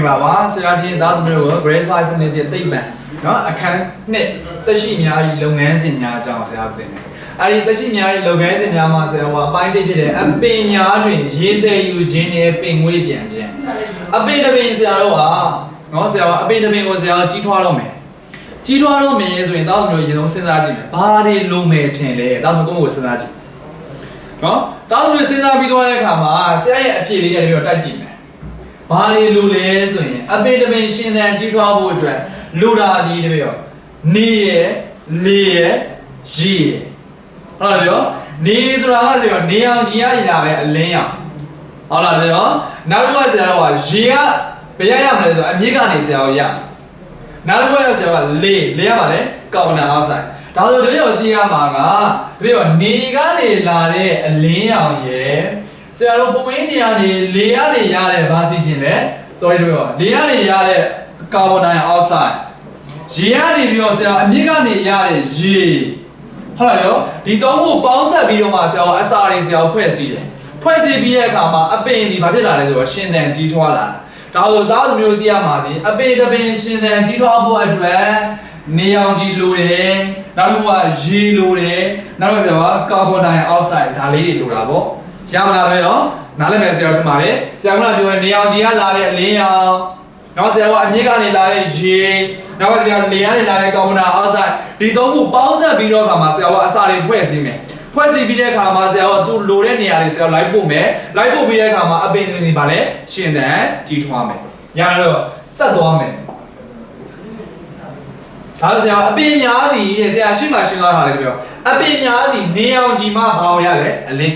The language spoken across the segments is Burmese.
င်္ဂလာပါဆရာတင်သားသမီးတို့ကို grade 5စနစ်ပြသိပ္ပံเนาะအခန်းနှစ်တက်ရှိများဤလုပ်ငန်းစဉ်များအကြောင်းဆရာတင်တယ်အဲဒီတက်ရှိများဤလုပ်ငန်းစဉ်များမှာဆရာကအပိုင်းတစ်ဖြစ်တဲ့အပင်များတွင်ရေးတဲ့ယူခြင်းနဲ့ပင်ငွေပြန်ခြင်းအပင်တစ်ပင်ဆရာတို့ဟာเนาะဆရာကအပင်တစ်ပင်ကိုဆရာကကြီးထွားတော့မယ်ကြီးထွားတော့မယ်ဆိုရင်သားသမီးတို့အရင်ဆုံးစဉ်းစားကြည့်မယ်ဘာတွေလိုမယ်ထင်လဲသားသမီးကိုစဉ်းစားကြည့်နော်သားသမီးစဉ်းစားပြီးသွားတဲ့အခါမှာဆရာရဲ့အဖြေလေးတွေပြီးတော့တိုက်ကြည့်မယ် ဘာတွေလိုလဲဆိုရင်အပေတပင်ရှင်သန်ကြီးထွားဖို့အတွက်လိုတာဒီတပည့်ရောနေရယ်လေရယ်ရေရယ်ဟုတ်လားပြောနေဆိုတာကဆိုရောနေအောင်ကြီးရည်လာပဲအလင်းရောင်ဟုတ်လားပြောနောက်တစ်ခါဆရာတော်ကရေကဘယ်ရရမလဲဆိုတော့အမြင့်ကနေဆရာတော်ရနောက်တစ်ခါဆရာတော်ကလေလေရပါလေကောင်းတာအောက်ဆိုင်ဒါဆိုတပည့်ရောသိရမှာကတပည့်ရောနေကနေလာတဲ့အလင်းရောင်ရယ်ဆ ရာတို့ပုံရင်းကြီးကနေလေကနေရတဲ့ဘာစီခြင်းလဲ sorry တို့ပြောလေကနေရတဲ့ကာဗွန်ဒိုင်အောက်ဆိုက်ရေကနေပြီးတော့ဆရာအမြင့်ကနေရတဲ့ရေဟုတ်လားရောဒီသုံးခုပေါင်းဆက်ပြီးတော့မှဆရာအစာတွေဆရာဖွဲ့စည်းတယ်ဖွဲ့စည်းပြီးတဲ့အခါမှာအပင်ဒီဘာဖြစ်လာလဲဆိုတော့ရှင်သန်ကြီးထွားလာဒါဆိုသားသမီးတို့သိရမှာဒီအပင်တစ်ပင်ရှင်သန်ကြီးထွားဖို့အတွက်နေအောင်ကြီးလိုတယ်နောက်တစ်ခုကရေလိုတယ်နောက်တစ်ခုကကာဗွန်ဒိုင်အောက်ဆိုက်ဒါလေးတွေလိုတာပေါ့ ရမလားပဲရောနားလည်မယ်ဆရာတို့ထင်ပါတယ်ဆရာကပြောရင်နေအောင်ကြီးကလာတဲ့အလင်းရောင်နောက်ဆရာကအမြင့်ကနေလာတဲ့ရေနောက်ကဆရာလေကနေလာတဲ့ကောင်းမနာအောက်ဆိုင်ဒီသုံးခုပေါင်းဆက်ပြီးတော့ခါမှာဆရာကအစာတွေဖွဲ့စည်းမယ်ဖွဲ့စည်းပြီးတဲ့အခါမှာဆရာကသူ့လိုတဲ့နေရာတွေဆရာလိုက်ပို့မယ်လိုက်ပို့ပြီးတဲ့အခါမှာအပင်တွေပါလဲရှင်သန်ကြီးထွားမယ်ရတော့ဆက်သွားမယ်ဒါဆိုဆရာအပင်များသည်တဲ့ဆရာရှိမှရှင်းသွားတာလေပြောအပင်များသည်နေအောင်ကြီးမှဘာလို့ရလဲအလင်း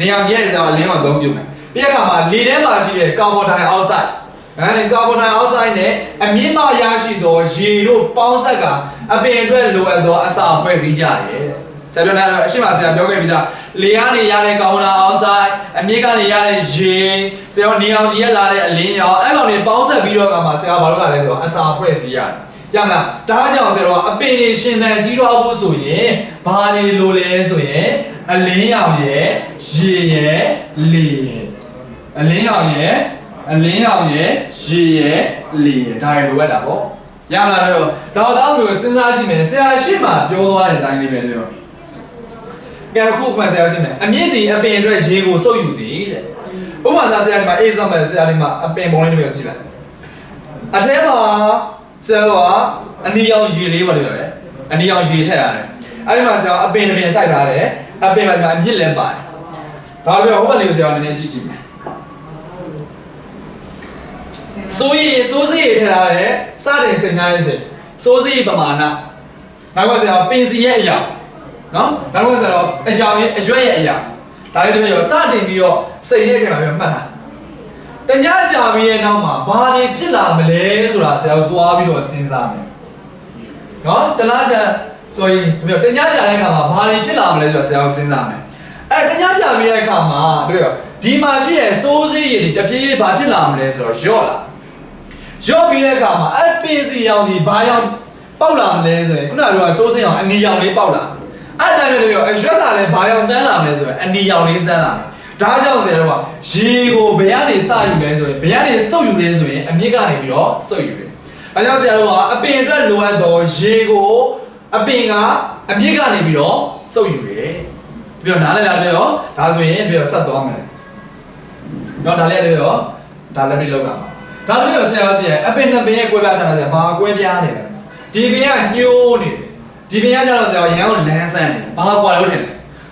နေအောင်ကြီးရဲ့ဆိုတော့အလင်းကိုအသုံးပြုမယ်ပြီးတဲ့အခါမှာလေထဲမှာရှိတဲ့ကာဗွန်ဒိုင်အောက်ဆိုက်အဲကာဗွန်ဒိုင်အောက်ဆိုက်နဲ့အမြင့်မရရှိသောရေတို့ပေါင်းဆက်ကအပင်အတွက်လိုအပ်သောအစာဖွဲ့စည်းကြတယ်တဲ့ဆရာပြောတာအရှိမဆရာပြောခဲ့ပြီးသားလေကနေရတဲ့ကာဗွန်ဒိုင်အောက်ဆိုက်အမြင့်ကနေရတဲ့ရေဆရာနေအောင်ကြီးရဲ့လာတဲ့အလင်းရောအဲ့ကောင်တွေပေါင်းဆက်ပြီးတော့ကမှဆရာဘာလို့ကလဲဆိုတော့အစာဖွဲ့စည်းရတယ်ကြမလားဒါကြောင့်ဆရာတော့အပင်တွေရှင်သန်ကြီးတော့ဖို့ဆိုရင်ဘာတွေလိုလဲဆိုရင် အလင်းရောင်ရဲ့ရေရဲ့လေရဲ့အလင်းရောင်ရဲ့အလင်းရောင်ရဲ့ရေရဲ့လေရဲ့ဒါတွေလိုအပ်တာပေါ့ရမလားတော့တော့တော့မျိုးစဉ်းစားကြည့်မယ်ဆရာရှိမှပြောသွားတဲ့အတိုင်းလေးပဲပြောကဲအခုမှဆရာရှိမယ်အမြင့်ဒီအပင်အတွက်ရေကိုစုပ်ယူသည်တဲ့ဥပမာသားဆရာဒီမှာအေးစမ်းမယ်ဆရာဒီမှာအပင်ပုံလေးတစ်မျိုးကြည့်လိုက်အထဲမှာဆရာကအနီရောင်ရေလေးပါလို့ပြောတယ်အနီရောင်ရေထည့်ရတယ်အဲ့ဒီမှာဆရာအပင်တစ်ပင်စိုက်ထားတယ် အပင်မှာဒီမှာအမြင့်လဲပါတယ်ဒါပြောဟိုဘက်လေးကိုဆရာနည်းနည်းကြည့်ကြည့်မယ်စိုးရိမ်စိုးစိတ်ရထည့်ထားတယ်စတင်စိတ်ထားရဲ့စိတ်စိုးစိတ်ပမာဏနောက်ကဆရာပင်စီရဲ့အရာနော်နောက်ကဆရာတော့အရာရဲ့အရွက်ရဲ့အရာဒါလေးတည်းရောစတင်ပြီးတော့စိတ်ရဲ့အချိန်မှာပြောမှတ်တာတညကြာပြီးရဲ့နောက်မှာဘာတွေဖြစ်လာမလဲဆိုတာဆရာတို့သွားပြီးတော့စဉ်းစားမယ်နော်တလားကြာ sorry ပြောတညကြာတဲ့အခါမှာဘာတွေဖြစ်လာမလဲဆိုတာဆရာတို့စဉ်းစားမယ်အဲတညကြာပြီးတဲ့အခါမှာပြောဒီမှာရှိတဲ့စိုးစိတ်ရည်တဖြည်းဖြည်းဘာဖြစ်လာမလဲဆိုတော့ရော့လာရော့ပြီးတဲ့အခါမှာအဲ့ပင်စီရောင်ဒီဘာရောင်ပေါက်လာမလဲဆိုရင်ခုနကပြောစိုးစင်းရောင်အနီရောင်လေးပေါက်လာအဲ့တိုင်းလည်းပြောအရွက်ကလည်းဘာရောင်တန်းလာမလဲဆိုရင်အနီရောင်လေးတန်းလာမယ်ဒါကြောင့်ဆရာတို့ကရေကိုဘယ်ကနေစယူလဲဆိုရင်ဘယ်ကနေစုပ်ယူလဲဆိုရင်အမြင့်ကနေပြီးတော့စုပ်ယူတယ်ဒါကြောင့်ဆရာတို့ကအပင်အတွက်လိုအပ်သောရေကို အပင်ကအမြင့်ကနေပြီးတော့စုပ်ယူတယ်ပြီးတော့နားလည်လားပြောဒါဆိုရင်ပြီးတော့ဆက်သွားမယ်တော့ဒါလည်းပြောဒါလည်းပြီးလောက်ကမှာဒါတို့ရဆရာကြီးရဲ့အပင်နှစ်ပင်ရဲ့ကွဲပြားထားတာဆရာဘာကွဲပြားနေလဲဒီပင်ကညှိုးနေတယ်ဒီပင်ကကျတော့ဆရာရန်ကိုလန်းဆန်းနေတယ်ဘာကွာလို့ထင်လဲ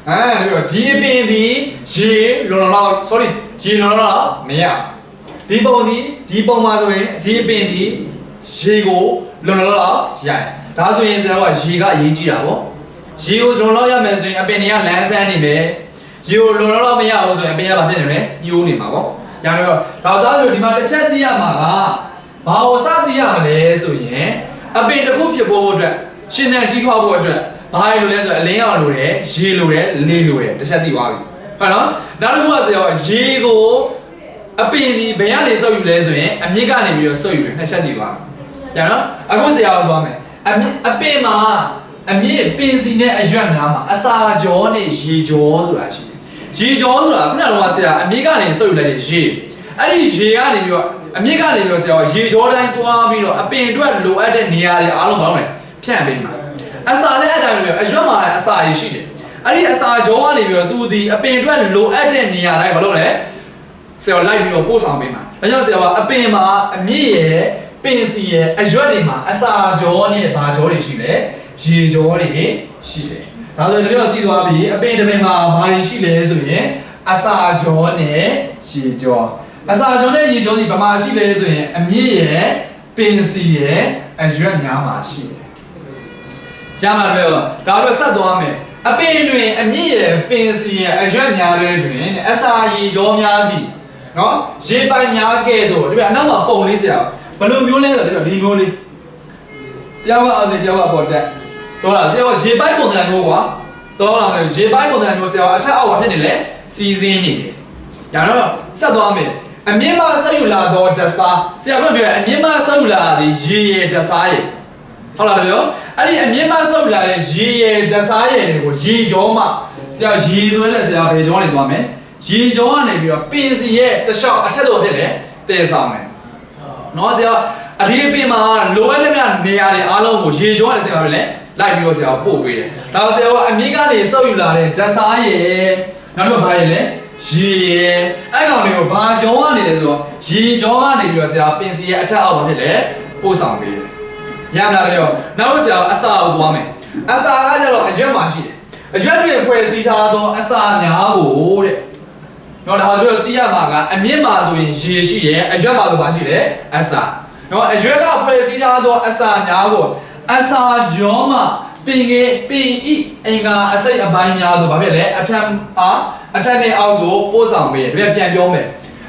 အဲပြီးတော့ဒီပင်ဒီရေလွန်လွန်လောက် sorry ရေလွန်လွန်လောက်မရဒီပုံဒီဒီပုံမှာဆိုရင်ဒီပင်ဒီရေကိုလွန်လွန်လောက်ရတယ် ဒါဆိုရင်ဆရာကရေကအရေးကြီးတာပေါ့ရေကိုလွန်လောက်ရမယ်ဆိုရင်အပင်တွေကလန်းဆန်းနေမယ်ရေကိုလွန်လောက်မရအောင်ဆိုရင်အပင်ကဘာဖြစ်နေလဲညှိုးနေမှာပေါ့ညာတော့ဒါသားဆိုဒီမှာတစ်ချက်သိရမှာကဘာကိုစသိရမလဲဆိုရင်အပင်တစ်ခုဖြစ်ဖို့အတွက်ရှင်သန်ကြီးထွားဖို့အတွက်ဘာလို့လဲဆိုတော့အလင်းရောင်လိုတယ်ရေလိုတယ်လေလိုတယ်တစ်ချက်သိသွားပြီဟုတ်နော်နောက်တစ်ခုကဆိုတော့ရေကိုအပင်ဒီဘယ်ကနေစုပ်ယူလဲဆိုရင်အမြင့်ကနေပြီးတော့စုပ်ယူတယ်နှစ်ချက်သိသွားပြီညာနော်အခုဆရာကိုသွားမယ် အမြင့်အပင်မှာအမြင့်ပင်စီနဲ့အရွက်များမှာအစာကြောနဲ့ရေကြောဆိုတာရှိတယ်ရေကြောဆိုတာခုနကတော့ဆရာအမေကနေစုပ်ယူလိုက်တဲ့ရေအဲ့ဒီရေကနေပြီးတော့အမြင့်ကနေပြီးတော့ဆရာကရေကြောတိုင်းသွားပြီးတော့အပင်အတွက်လိုအပ်တဲ့နေရာတွေအားလုံးကောင်းတယ်ဖြန့်ပေးမှာအစာလည်းအတိုင်းပဲအရွက်မှာလည်းအစာရရှိတယ်အဲ့ဒီအစာကြောကနေပြီးတော့သူဒီအပင်အတွက်လိုအပ်တဲ့နေရာတိုင်းမလုပ်လဲဆရာလိုက်ပြီးတော့ပို့ဆောင်ပေးမှာဒါကြောင့်ဆရာကအပင်မှာအမြင့်ရဲ့ ပင်စီရဲ့အရွက်တွေမှာအစာကြောနဲ့ဘာကြောတွေရှိလဲရေကြောတွေရှိတယ်ဒါဆိုရင်တို့သိသွားပြီအပင်တစ်ပင်မှာဘာတွေရှိလဲဆိုရင်အစာကြောနဲ့ရေကြောအစာကြောနဲ့ရေကြောဒီဘာမှရှိလဲဆိုရင်အမြင့်ရဲ့ပင်စီရဲ့အရွက်များမှာရှိတယ်ရမှာပဲဒါတော့ဆက်သွားမယ်အပင်တွင်အမြင့်ရဲ့ပင်စီရဲ့အရွက်များတွေတွင်အစာရေကြောများသည်နော်ရေပိုင်များကဲ့သို့ဒီကအနောက်မှာပုံလေးစရာ ဘယ်လိုမျိုးလဲဆိုတော့ဒီမျိုးလေးတယောက်ကအောင်စီတယောက်ကပေါ်တက်တော့လားဆရာကရေပိုက်ပုံစံမျိုးကွာတော့လားရေပိုက်ပုံစံမျိုးဆရာကအထက်အောက်ကဖြစ်နေလဲစီစင်းနေတယ်ညာတော့ဆက်သွားမယ်အမြင့်မဆက်ယူလာတော့တစားဆရာကပြောအမြင့်မဆက်ယူလာသည်ရေရတစားရဟုတ်လားပြောအဲ့ဒီအမြင့်မဆက်ယူလာတဲ့ရေရတစားရတွေကိုရေကြောမှဆရာရေဆိုတဲ့ဆရာဘယ်ကြောနေသွားမယ်ရေကြောကနေပြီးတော့ပင်စီရဲ့တလျှောက်အထက်တော့ဖြစ်တယ်တည်ဆောင်မယ် နော်ဆရာအဒီအပင်မှာလိုအပ်တဲ့မြနေရာတွေအားလုံးကိုရေကြောနဲ့ဆရာပဲလေလိုက်ပြီးတော့ဆရာပို့ပေးတယ်ဒါဆရာကအမြင့်ကနေစောက်ယူလာတဲ့ဓာတ်စားရယ်နောက်တော့ဘာရယ်လဲရေရယ်အဲ့ကောင်တွေကိုဘာကြောကနေလဲဆိုတော့ရေကြောကနေပြီးတော့ဆရာပင်စီရဲ့အထက်အောက်ဘာဖြစ်လဲပို့ဆောင်ပေးတယ်ရမလားပြောနောက်ဆရာအစာကိုသွားမယ်အစာကကျတော့အရွက်မှာရှိတယ်အရွက်တွေဖွဲ့စည်းထားသောအစာများကိုတဲ့ နော်ဒါဆိုတော့သိရမှာကအမြင့်မှာဆိုရင်ရေရှိတယ်အရွက်မှာဆိုဘာရှိလဲအစာနော်အရွက်ကဖွဲ့စည်းထားသောအစာများကိုအစာကြောမှာပင်ကေပင်ဤအင်္ဂါအစိတ်အပိုင်းများဆိုဘာဖြစ်လဲအထက်အားအထက်နဲ့အောက်ကိုပို့ဆောင်ပေးတယ်ပြန်ပြောမယ်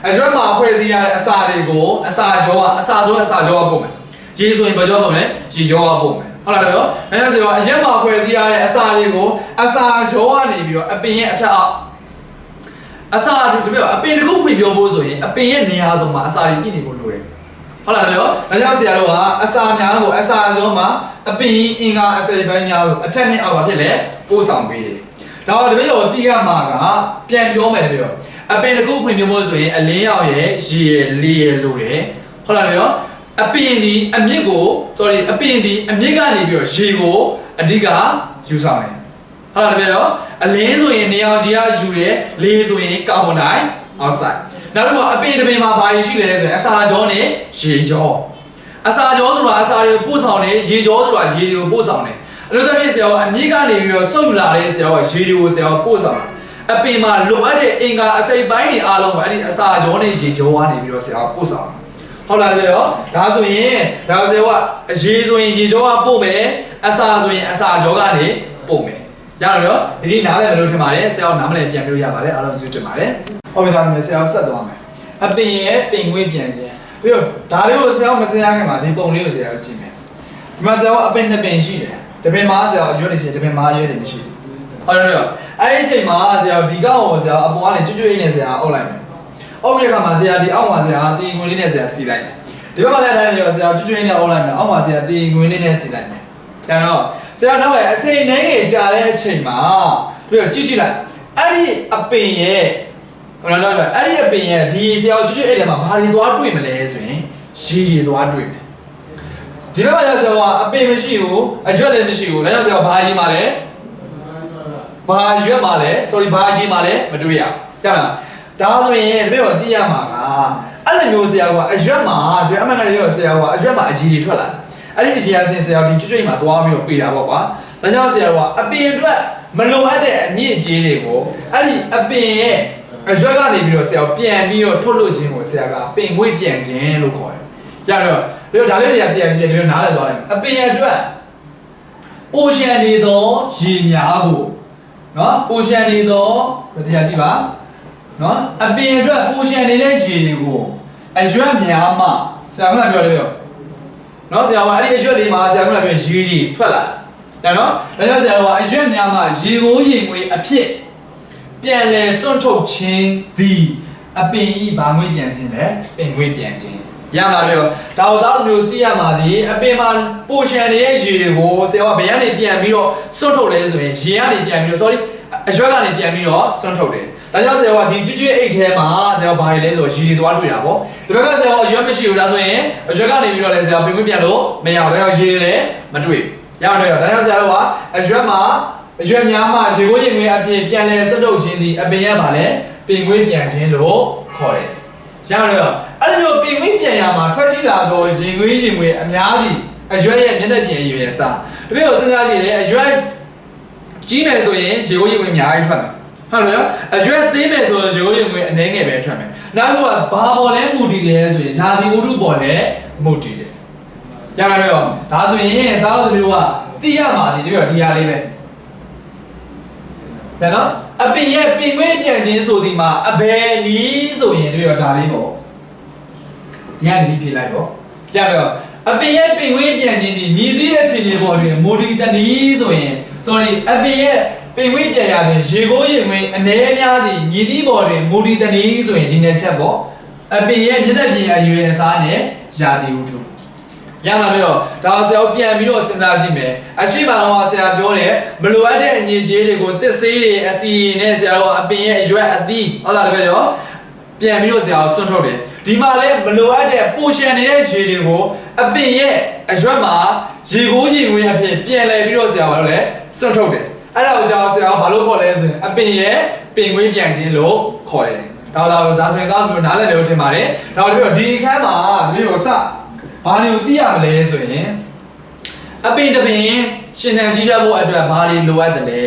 အရွက်မှာဖွဲ့စည်းရတဲ့အစာတွေကိုအစာကြောကအစာဆိုအစာကြောကပို့မယ်ရေဆိုရင်ဘာကြောပို့မလဲရေကြောကပို့မယ်ဟုတ်လားတော့ဒါကြောင့်ဆိုတော့အရက်မှာဖွဲ့စည်းရတဲ့အစာတွေကိုအစာကြောကနေပြီးတော့အပင်ရဲ့အထက်အောက် အစာတို့တပြည့်အပင်တစ်ခုဖွင့်ပြောဖို့ဆိုရင်အပင်ရဲ့နေရာဆုံးမှာအစာတွေပြည့်နေဖို့လိုတယ်ဟုတ်လားတော့ဒါကြောင့်ဆရာတို့ကအစာများကိုအစာကြောမှာအပင်အင်္ဂါအစိပ်ပိုင်းများကိုအထက်နဲ့အောက်ပါဖြစ်လေပို့ဆောင်ပေးတယ်ဒါတော့တပည့်တော်တိကမှာကပြန်ပြောမယ်တပည့်တော်အပင်တစ်ခုဖွင့်ပြောဖို့ဆိုရင်အလင်းရောက်ရဲ့ရေရဲ့လေရဲ့လိုတယ်ဟုတ်လားတော့အပင်ဒီအမြင့်ကို sorry အပင်ဒီအမြင့်ကနေပြီးတော့ရေကိုအဓိကယူဆောင်တယ် ဟုတ်လားတပည့်တော်အလင်းဆိုရင်နေအောင်ကြီးကယူတယ်လေဆိုရင်ကာဗွန်ဒိုင်အောက်ဆိုက်နောက်တစ်ခုအပင်တစ်ပင်မှာဘာရှိလဲဆိုရင်အစာကြောနဲ့ရေကြောအစာကြောဆိုတာအစာတွေကိုပို့ဆောင်တယ်ရေကြောဆိုတာရေတွေကိုပို့ဆောင်တယ်အလို့သက်ဖြစ်ဆရာကအမြင့်ကနေပြီးတော့ဆုပ်ယူလာတဲ့ဆရာကရေတွေကိုဆရာကပို့ဆောင်တာအပင်မှာလိုအပ်တဲ့အင်္ဂါအစိပ်ပိုင်းတွေအားလုံးကအဲ့ဒီအစာကြောနဲ့ရေကြောကနေပြီးတော့ဆရာကပို့ဆောင်တာဟုတ်လားလေရောဒါဆိုရင်ဒါဆိုရင်ကအရေဆိုရင်ရေကြောကပို့မယ်အစာဆိုရင်အစာကြောကနေပို့မယ် ရတော့ရောဒီနေ့နားလည်မလို့ထင်ပါတယ်ဆရာကနားမလည်ပြန်ပြောရပါတယ်အားလုံးကျေးဇူးတင်ပါတယ်ဟုတ်ပြီဒါဆိုရင်ဆရာကဆက်သွားမယ်အပင်ရဲ့ပင်ငွေ့ပြန်ခြင်းပြီးတော့ဒါလေးကိုဆရာကမစင်ရခင်မှာဒီပုံလေးကိုဆရာကကြည့်မယ်ဒီမှာဆရာကအပင်နှစ်ပင်ရှိတယ်တပင်မှာဆရာအရွက်တွေရှိတယ်တပင်မှာရွက်တွေမရှိဘူးဟုတ်တယ်ရောအဲ့ဒီအချိန်မှာဆရာဒီကောင်ကိုဆရာအပေါ်ကနေကျွတ်ကျွတ်အိတ်နဲ့ဆရာအုပ်လိုက်မယ်အုပ်ရခါမှာဆရာဒီအောက်မှာဆရာတီငွေလေးနဲ့ဆရာစီလိုက်တယ်ဒီဘက်မှာလည်းအဲ့ဒါရောဆရာကျွတ်ကျွတ်အိတ်နဲ့အုပ်လိုက်မယ်အောက်မှာဆရာတီငွေလေးနဲ့စီလိုက်မယ်ဒါတော့ ဆရာနောက်ပဲအချိန်နဲ့ငယ်ကြာတဲ့အချိန်မှာပြီးတော့ကြည့်ကြည့်လိုက်အဲ့ဒီအပင်ရဲ့ဟုတ်လားတော့အဲ့ဒီအပင်ရဲ့ဒီဆရာကျွတ်ကျွတ်အိတ်ထဲမှာဘာတွေသွားတွေ့မလဲဆိုရင်ရေတွေသွားတွေ့မယ်ဒီဘက်မှာဆရာကအပင်မရှိဘူးအရွက်လည်းမရှိဘူးဒါကြောင့်ဆရာဘာရေးမှာလဲဘာရွက်မှာလဲ sorry ဘာရေးမှာလဲမတွေ့ရကြားလားဒါဆိုရင်ဒီဘက်ကိုသိရမှာကအဲ့လိုမျိုးဆရာကအရွက်မှာဆရာအမှန်တကယ်ပြောဆရာကအရွက်မှာအကြီးတွေထွက်လာတယ် အဲ့ဒီအရှိအစင်ဆရာဒီကျွတ်ကျွတ်မှာသွားပြီးတော့ပြေးတာပေါ့ကွာဒါကြောင့်ဆရာကအပင်အတွက်မလိုအပ်တဲ့အညစ်အကြေးတွေကိုအဲ့ဒီအပင်ရဲ့အရွက်ကနေပြီးတော့ဆရာပြန်ပြီးတော့ထုတ်လို့ခြင်းကိုဆရာကပင်ငွေ့ပြန်ခြင်းလို့ခေါ်တယ်ကြတော့ပြီးတော့ဒါလေးတွေကပြန်ပြန်ပြီးတော့နားလည်သွားတယ်အပင်ရဲ့အတွက်ပိုရှန်နေသောရေများကိုနော်ပိုရှန်နေသောတရားကြည့်ပါနော်အပင်အတွက်ပိုရှန်နေတဲ့ရေတွေကိုအရွက်များမှဆရာကပြောတယ်ပြော နော်ဆရာကအဲ့ဒီအရွက်လေးမှာဆရာကပြောရေတွေထွက်လာတယ်နော်ဒါကြောင့်ဆရာကအရွက်များမှရေကိုရေငွေအဖြစ်ပြန်လဲစွန့်ထုတ်ခြင်းသည်အပင်ဤဘာငွေပြန်ခြင်းလဲပင်ငွေပြန်ခြင်းရမှာပြောဒါတော့သားမျိုးသိရမှာဒီအပင်မှာပိုရှန်နေတဲ့ရေတွေကိုဆရာကဘယ်ကနေပြန်ပြီးတော့စွန့်ထုတ်လဲဆိုရင်ရေကနေပြန်ပြီးတော့ sorry အရွက်ကနေပြန်ပြီးတော့စွန့်ထုတ်တယ် ဒါဒါကြောင့်ဆရာကဒီကျွတ်ကျွတ်အိတ်ထဲမှာဆရာဘာတွေလဲဆိုတော့ရီတွေသွားတွေ့တာပေါ့ဒီဘက်ကဆရာကအရွက်မရှိဘူးဒါဆိုရင်အရွက်ကနေပြီးတော့လည်းဆရာပင်ခွင့်ပြန်လို့မရဘူးဒါကြောင့်ရီတွေလည်းမတွေ့ရအောင်တော့ဒါကြောင့်ဆရာတို့ကအရွက်မှာအရွက်များမှရေကိုရင်ခွေအပြင်ပြန်လဲစွတ်ထုတ်ခြင်းဒီအပင်ရပါလဲပင်ခွင့်ပြန်ခြင်းလို့ခေါ်တယ်ရအောင်တော့အဲ့လိုမျိုးပင်ခွင့်ပြန်ရမှာထွက်ရှိလာတော့ရင်ခွေရင်ခွေအများကြီးအရွက်ရဲ့မျက်နှာပြင်အရွယ်ရဲ့စာတပည့်ကိုစဉ်းစားကြည့်လေအရွက်ကြီးမယ်ဆိုရင်ရေကိုရင်ခွေအများကြီးထွက်မယ် ဟုတ်လားအရွက်သေးမယ်ဆိုရင်ရိုးရင်ခွေအနေငယ်ပဲထွက်မယ်နောက်တစ်ခုကဘာပေါ်လဲမူတည်လဲဆိုရင်ဇာတိဝတ္ထုပေါ်လဲမူတည်တယ်ကြရတော့ဒါဆိုရင်သားသမီးကသိရမှာဒီတော့ဒီဟာလေးပဲဒါနော်အပင်ရဲ့ပင်ဝဲပြန်ခြင်းဆိုဒီမှာအဘယ်နီးဆိုရင်တို့ရောဒါလေးပေါ့ဒီကနေဖြေလိုက်ပေါ့ကြရတော့အပင်ရဲ့ပင်ဝဲပြန်ခြင်းဒီမြည်သည့်အခြေအနေပေါ်တွင်မူတည်တနည်းဆိုရင် sorry အပင်ရဲ့ ပင်ဝဲပြန်ရတဲ့ရေကိုးရင်ဝင်အနေအများသည်မြည်သည့်ပေါ်တွင်မူတည်တနည်းဆိုရင်ဒီနေ့ချက်ပေါ့အပင်ရဲ့မျက်နှာပြင်အရွယ်အစားနဲ့ယာတိဝတ္ထုရမှာပြီးတော့ဒါဆရာပြန်ပြီးတော့စဉ်းစားကြည့်မယ်အရှိမအောင်ဆရာပြောတယ်မလိုအပ်တဲ့အငြိကြေးတွေကိုတစ်ဆေးတွေအစီနဲ့ဆရာတို့အပင်ရဲ့အရွက်အသီးဟုတ်လားတကယ်ရောပြန်ပြီးတော့ဆရာကိုဆွန့်ထုတ်တယ်ဒီမှာလဲမလိုအပ်တဲ့ပိုရှင်နေတဲ့ရေတွေကိုအပင်ရဲ့အရွက်မှာရေကိုးရေဝင်အဖြစ်ပြန်လဲပြီးတော့ဆရာဘာလို့လဲဆွန့်ထုတ်တယ် အဲ့ဒါကိုကြောင့်ဆရာကဘာလို့ခေါ်လဲဆိုရင်အပင်ရဲ့ပင်ကွင်းပြန်ခြင်းလို့ခေါ်တယ်ဒါတော့ဒါဆိုရင်ကောင်းမျိုးနားလည်မယ်လို့ထင်ပါတယ်ဒါတော့ပြီးတော့ဒီအခန်းမှာမျိုးစဘာတွေကိုသိရမလဲဆိုရင်အပင်တပင်ရှင်သန်ကြီးရဖို့အတွက်ဘာတွေလိုအပ်တယ်လဲ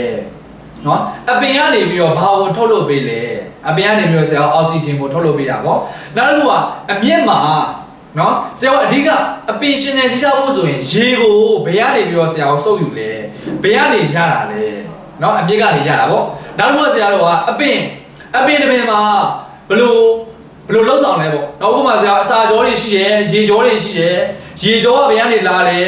နော်အပင်ကနေပြီးတော့ဘာကိုထုတ်လုပ်ပေးလဲအပင်ကနေပြီးတော့ဆရာအောက်ဆီဂျင်ကိုထုတ်လုပ်ပေးတာပေါ့နောက်တစ်ခုကအမြင့်မှာ နော်ဆရာကအဓိကအပင်ရှင်သန်ကြီးရဖို့ဆိုရင်ရေကိုဘယ်ကနေပြီးတော့ဆရာကိုစုပ်ယူလဲဘယ်ကနေရတာလဲနော်အမြင့်ကနေရတာပေါ့နောက်တစ်ခုကဆရာတို့ကအပင်အပင်တပင်မှာဘယ်လိုဘယ်လိုလှုပ်ဆောင်လဲပေါ့နောက်ဥပမာဆရာအစာကြောတွေရှိတယ်ရေကြောတွေရှိတယ်ရေကြောကဘယ်ကနေလာလဲ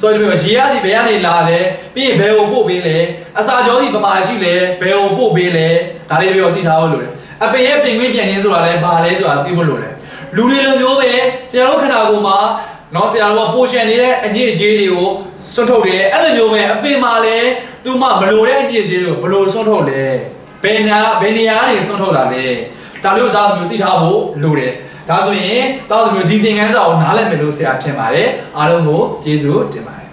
ဆိုတော့ဒီလိုရေရသည်ဘယ်ကနေလာလဲပြီးရင်ဘယ်ကိုပို့ပေးလဲအစာကြောသည်ပမာရှိလဲဘယ်ကိုပို့ပေးလဲဒါလေးပြီးတော့သိထားဖို့လိုတယ်အပင်ရဲ့ပင်ကွင်းပြန်ရင်းဆိုတာလဲဘာလဲဆိုတာသိဖို့လိုတယ် လူတွေလိုမျိုးပဲဆရာတို့ခန္ဓာကိုယ်မှာနော်ဆရာတို့ကပိုရှင်နေတဲ့အညစ်အကြေးတွေကိုစွန့်ထုတ်တယ်အဲ့လိုမျိုးပဲအပင်မှာလဲသူမှမလိုတဲ့အညစ်အကြေးတွေကိုဘယ်လိုစွန့်ထုတ်လဲဘယ်ညာဘယ်နေရာကနေစွန့်ထုတ်တာလဲဒါလို့သားသမီးသိထားဖို့လိုတယ်ဒါဆိုရင်သားသမီးဒီသင်ခန်းစာကိုနားလည်မယ်လို့ဆရာထင်ပါတယ်အားလုံးကိုကျေးဇူးတင်ပါတယ်